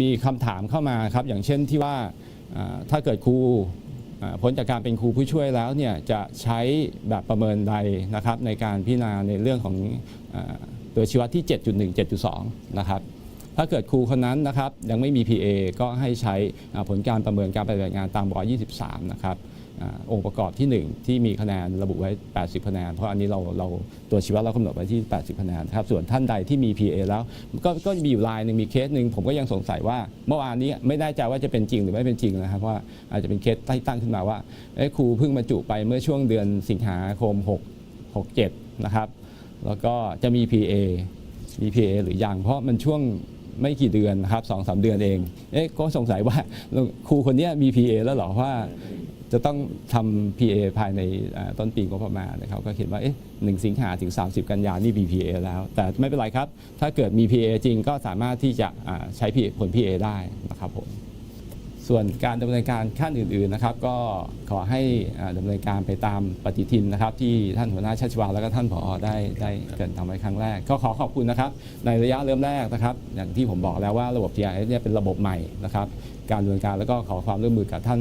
มีคำถามเข้ามาครับ อย่างเช่นที่ว่าถ้าเกิดครูพ้นจากการเป็นครูผู้ช่วยแล้วเนี่ยจะใช้แบบประเมินใดนะครับ ในการพิจารณาในเรื่องของอตัวชี้วัดที่ 7.1 7.2 นะครับ ถ้าเกิดครูคนนั้นนะครับยังไม่มี PA ก็ให้ใช้ผลการประเมินการปฏิบัติงานตามบ23 นะครับ องค์ประกอบที่ 1 ที่มีคะแนนระบุไว้ 80 คะแนน เพราะอันนี้เราเราตัวชี้วัดเรากำหนดไว้ที่ 80 คะแนนครับส่วนท่านใดที่มี PA แล้วก็ก็มีอยู่รายหนึ่งมีเคสหนึ่งผมก็ยังสงสัยว่าเมื่อวานนี้ไม่แน่ใจว่าจะเป็นจริงหรือไม่เป็นจริงนะครับเพราะว่าอาจจะเป็นเคสที่ตั้งขึ้นมาว่าครูเพิ่งบรรจุไปเมื่อช่วงเดือนสิงหาคม 6 67 นะครับ แล้วก็จะมี PA มี PA หรือยังเพราะมันช่วงไม่กี่เดือนครับสองสามเดือนเอง เอ๊ะก็สงสัยว่าครูคนนี้มี PA แล้วหรอว่า จะต้องทำ PA ภายในต้นปีงบประมาณนะครับก็เขียนว่าเอ๊ะหนึ่งสิงหาถึง 30 กันยานี่มี PA แล้ว แต่ไม่เป็นไรครับ ถ้าเกิดมี PA จริงก็สามารถที่จะใช้ผล PA ได้นะครับผมส่วนการดำเนินการขั้นอื่นๆนะครับ ก็ขอให้อ่าดำเนินการไปตามปฏิทินนะครับ ที่ท่านหัวหน้าชัชวาและก็ท่านผอได้ได้เกินทำไว้ครั้งแรก ก็ขอขอบคุณนะครับ ในระยะเริ่มแรกนะครับ อย่างที่ผมบอกแล้วว่าระบบ GIS เนี่ยเป็นระบบใหม่นะครับ การดำเนินการแล้วก็ขอความร่วมมือกับท่าน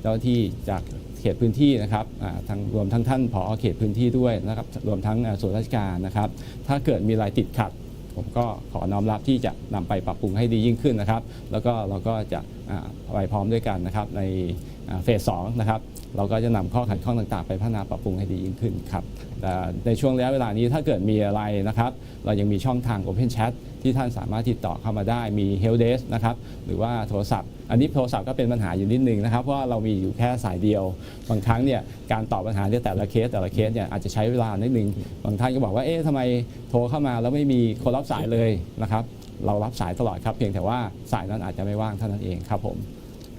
เจ้าหน้าที่จากเขตพื้นที่นะครับทางรวมทั้งท่านผอเขตพื้นที่ด้วยนะครับรวมทั้งส่วนราชการนะครับ ถ้าเกิดมีรายติดขัด ผมก็ขอน้อมรับที่จะนำไปปรับปรุงให้ดียิ่งขึ้นนะครับ แล้วก็เราก็จะไปพร้อมด้วยกันนะครับใน เฟสสองนะครับเราก็จะนำข้อขัดข้องต่าง ๆ ไปพัฒนาปรับปรุงให้ดียิ่งขึ้นครับแต่ในช่วงระยะเวลานี้ถ้าเกิดมีอะไรนะครับ เรายังมีช่องทาง Open Chat ที่ท่านสามารถติดต่อเข้ามาได้มี Help Desk นะครับหรือว่าโทรศัพท์ อันนี้โทรศัพท์ก็เป็นปัญหาอยู่นิดนึงนะครับเพราะว่าเรามีอยู่แค่สายเดียว บางครั้งเนี่ยการตอบปัญหาในแต่ละเคสแต่ละเคสเนี่ยอาจจะใช้เวลานิดนึงบางท่านก็บอกว่าเอ๊ะทำไมโทรเข้ามาแล้วไม่มีคนรับสายเลยนะครับเรารับสายตลอดครับเพียงแต่ว่าสายนั้นอาจจะไม่ว่างเท่านั้นเองครับผม